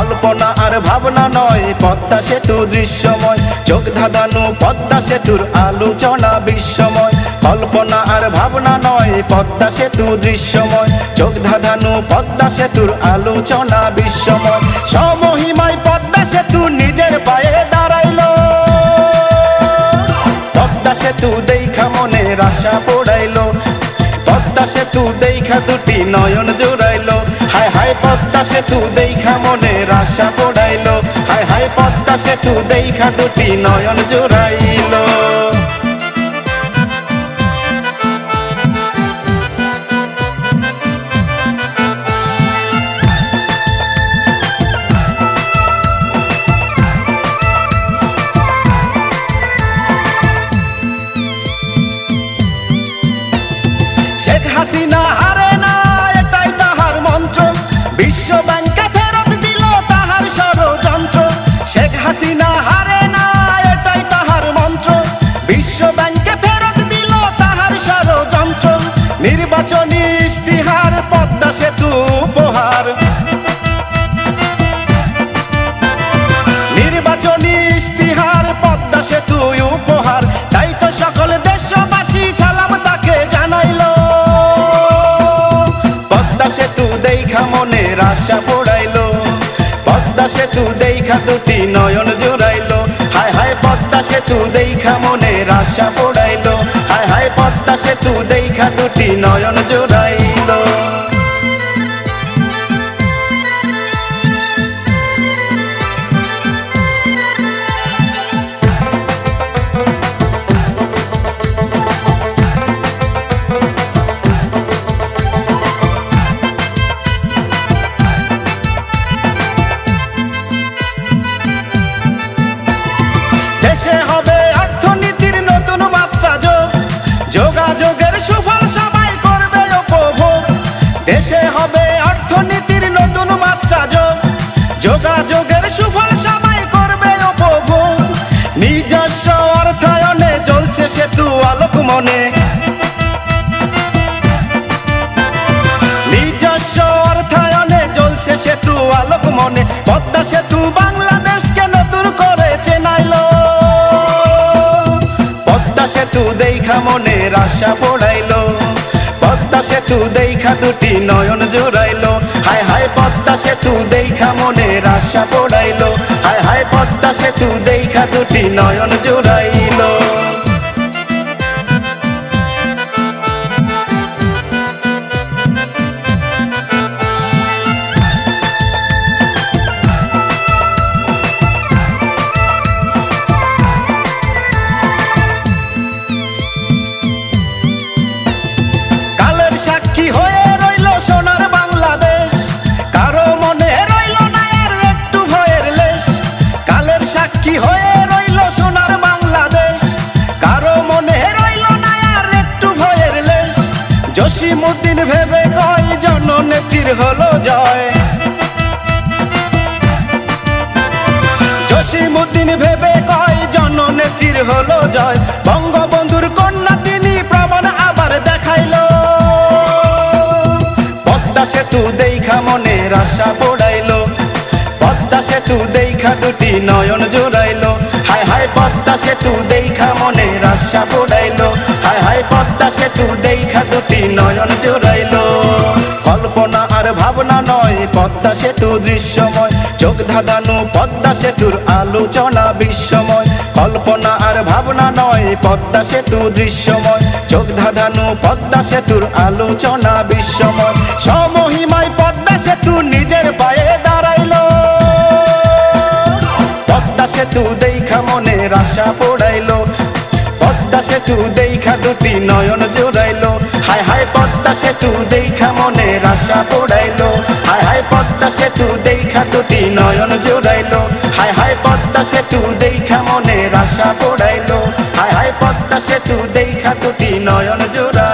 কল্পনা আর ভাবনা নয়, পদ্মা সেতু দৃশ্যময়। চোখ ধাঁধানো পদ্মা সেতুর আলোচনা বিশ্বময় কল্পনা আর ভাবনা নয়, পদ্মা সেতু দৃশ্যময়। চোখ ধাঁধানো পদ্মা সেতুর আলোচনা বিশ্বময় সমহিমায় পদ্মা সেতু নিজের পায়ে দাঁড়াইল। পদ্মা সেতু দেখা মনে আশা পড়াইলো। পদ্মা সেতু দেখা দুটি নয়ন জোড়াইলো। হায় হায়, পদ্মা সেতু দেখা আশা পড়াইলো। হায় হায় পদ্মা সেতু দেখা দুটি নয়ন জোড়াইলো। আশা পড়াইলো। পদ্মা সেতু দেখা দুটি নয়ন জোড়াইলো। হায় হায় পদ্মা সেতু দেখা মনের আশা পড়াইলো। হায় হায় পদ্মা সেতু দেখা দুটি নয়ন যোগাযোগের সুফল সবাই করবে উপভোগ নিজস্ব অর্থায়নে চলছে সেতু আলোক মনে নিজস্ব অর্থায়নে চলছে সেতু আলোক মনে পদ্মা সেতু বাংলাদেশকে নতুন করে চেনাইলো পদ্মা সেতু দেখা মনের আশা পড়াইলো। পদ্মা সেতু দেখা দুটি নয়ন জোড়াইলো। হায় হায় পদ্মা সেতু দেখা মনের আশা পড়াইলো। হায় হায় পদ্মা সেতু দেখা দুটি নয়ন জোড়াইলো। জসিমুদ্দিন ভেবে কয় জননেত্রীর হলো জয়। জসিমুদ্দিন ভেবে কয় জননেত্রীর হলো জয়। বঙ্গবন্ধুর কন্যা তিনি প্রমাণ আবার দেখাইলো। পদ্মা সেতু দেখা মনের আশা পড়াইলো। পদ্মা সেতু দেখা দুটি নয়ন জোড়াইলো। হায় হায় পদ্মা সেতু দেখা মনের আশা পড়াইলো। হায় হায় পদ্মা সেতু আর নয়, পদ্মা সেতু দৃশ্যময়। চোখ ধাঁধানো পদ্মা সেতুর আলোচনা বিশ্বময় কল্পনা আর ভাবনা নয়, পদ্মা সেতু দৃশ্যময়। চোখ ধাঁধানো পদ্মা সেতুর আলোচনা বিশ্বময় সমহিমায় পদ্মা সেতু নিজের পায়ে দাঁড়াইলো। পদ্মা সেতু দেখা মনের আশা পড়াইলো। পদ্মা সেতু দেখা দুটি নয়ন জোড়াইলো। হায় হায় পদ্মা সেতু দেখা মনের আশা পড়াইলো। হায় হায় পদ্মা সেতু দেখা দুটি নয়ন জোড়াইলো। হায় হায় পদ্মা সেতু দেখা মনের আশা পড়াইলো। হায় হায় পদ্মা সেতু দেখা দুটি নয়ন জোড়াইলো